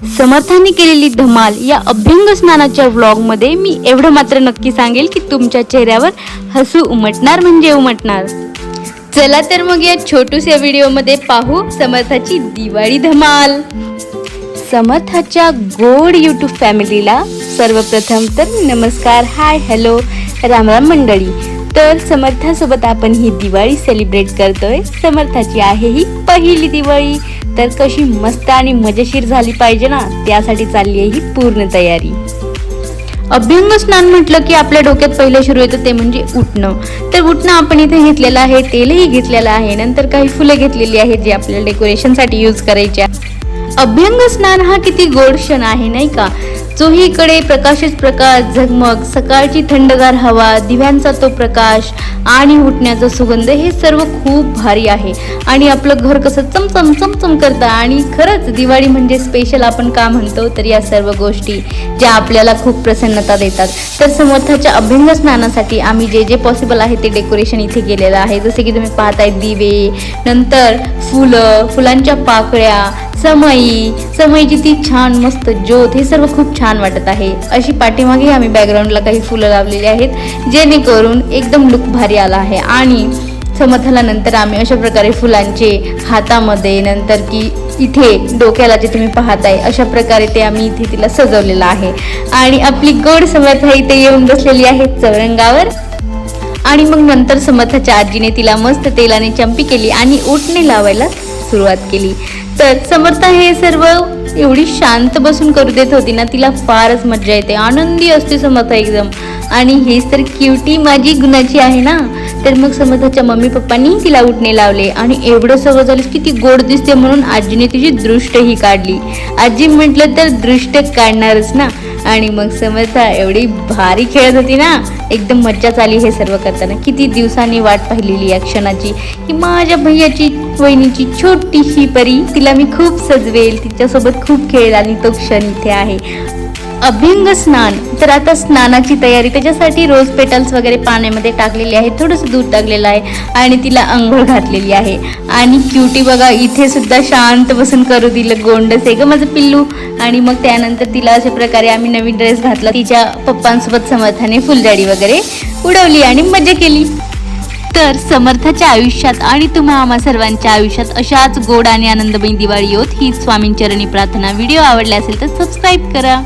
समर्थांनी केलेली धमाल या अभ्यंग स्नानाच्या व्लॉगमध्ये मी एवढं मात्र नक्की सांगेल की तुमच्या चेहऱ्यावर हसू उमटणार म्हणजे उमटणार. चला तर मग या छोटूशा व्हिडिओमध्ये पाहू समर्थाची दिवाळी धमाल. समर्थाच्या गोड यूट्यूब फॅमिलीला सर्वप्रथम तर नमस्कार हाय हॅलो रामराम मंडळी. तर समर्थासोबत आपण ही दिवाळी सेलिब्रेट करतोय. समर्थाची आहे ही पहिली दिवाळी. तर कशी मस्त आणि मजेशीर झाली पाहिजे ना त्यासाठी चालली आहे ही पूर्ण तयारी. अभ्यंग स्नान म्हटलं की आपल्या डोक्यात पहिलं सुरू येतं ते म्हणजे उठणं. तर उठणं आपण इथे घेतलेलं आहे तेलही घेतलेलं आहे नंतर काही फुले घेतलेली आहेत जी आपल्याला डेकोरेशनसाठी यूज करायचे आहे. अभ्यंग स्नान हा किती गोड क्षण आहे नाही का? चोहीकडे प्रकाशच प्रकाश झगमग सकाळची थंडगार हवा दिव्यांचा तो प्रकाश आणि उठण्याचा सुगंध हे सर्व खूप भारी आहे. आणि आपलं घर कसं चमचम चमचम करतं. आणि खरंच दिवाळी म्हणजे स्पेशल आपण का म्हणतो तर या सर्व गोष्टी ज्या आपल्याला खूप प्रसन्नता देतात. तर समर्थाच्या अभ्यंग स्नानासाठी आम्ही जे जे पॉसिबल आहे ते डेकोरेशन इथे केलेलं आहे. जसे की तुम्ही पाहताय दिवे नंतर फुलं फुलांच्या पाकळ्या समई समईची ती छान मस्त ज्योत हे सर्व खूप छान वाटत आहे. अशी पाठीमागे आम्ही बॅकग्राऊंडला काही फुलं लावलेली आहेत जेणेकरून एकदम लुक भारी आला आहे. आणि समर्थाला नंतर आम्ही अशा प्रकारे फुलांचे हातामध्ये नंतर की इथे डोक्याला जे तुम्ही पाहताय अशा प्रकारे ते आम्ही इथे तिला सजवलेलं आहे. आणि आपली गोड समर्था इथे येऊन बसलेली आहे चौरंगावर. आणि मग नंतर समर्थाच्या आजीने तिला मस्त तेलाने चंपी केली आणि उठणे लावायला सुरुवात केली. तर समर्थ हे सर्व. एवढी शांत बसून करू देत होती ना तिला फारच मजा येते. आनंदी असते समर्थ एकदम. आणि हेच तर क्युटी माझी गुणाची आहे ना. तर मग समर्थाच्या मम्मी पप्पांनी तिला उठणे लावले. आणि एवढं सगळं झालं की ती गोड दिसते म्हणून आजीने तिची दृष्टही काढली. आजी म्हटलं तर दृष्ट काढणारच ना. आणि मग समर्था एवढी भारी खेळत होती ना. एकदम मज्जाच आली हे सर्व करताना. किती दिवसांनी वाट पाहिलेली या क्षणाची. की माझ्या भैयाची वहिनीची छोटीशी परी. तिला मी खूप सजवेल. तिच्यासोबत खूप खेळेल आणि तो क्षण इथे आहे. अभिंग स्नान. तर आता स्नानाची तयारी. त्याच्यासाठी रोज पेटल्स वगैरे पाण्यामध्ये टाकलेली आहे. थोडंसं दूध टाकलेलं आहे आणि तिला अंघोळ घातलेली आहे. आणि क्युटी बघा इथे सुद्धा शांत बसून करू दिलं गोंडस आहे ग माझं पिल्लू. आणि मग त्यानंतर तिला अशा प्रकारे आम्ही नवीन ड्रेस घातला. तिच्या पप्पांसोबत समर्थाने फुलझाडी वगैरे उडवली आणि मजा केली. तर समर्थाच्या आयुष्यात आणि तुम्हा आम्हा सर्वांच्या आयुष्यात अशाच गोड आणि आनंदमयी दिवाळी होत. ही स्वामींचरणी प्रार्थना. व्हिडिओ आवडला असेल तर सबस्क्राईब करा.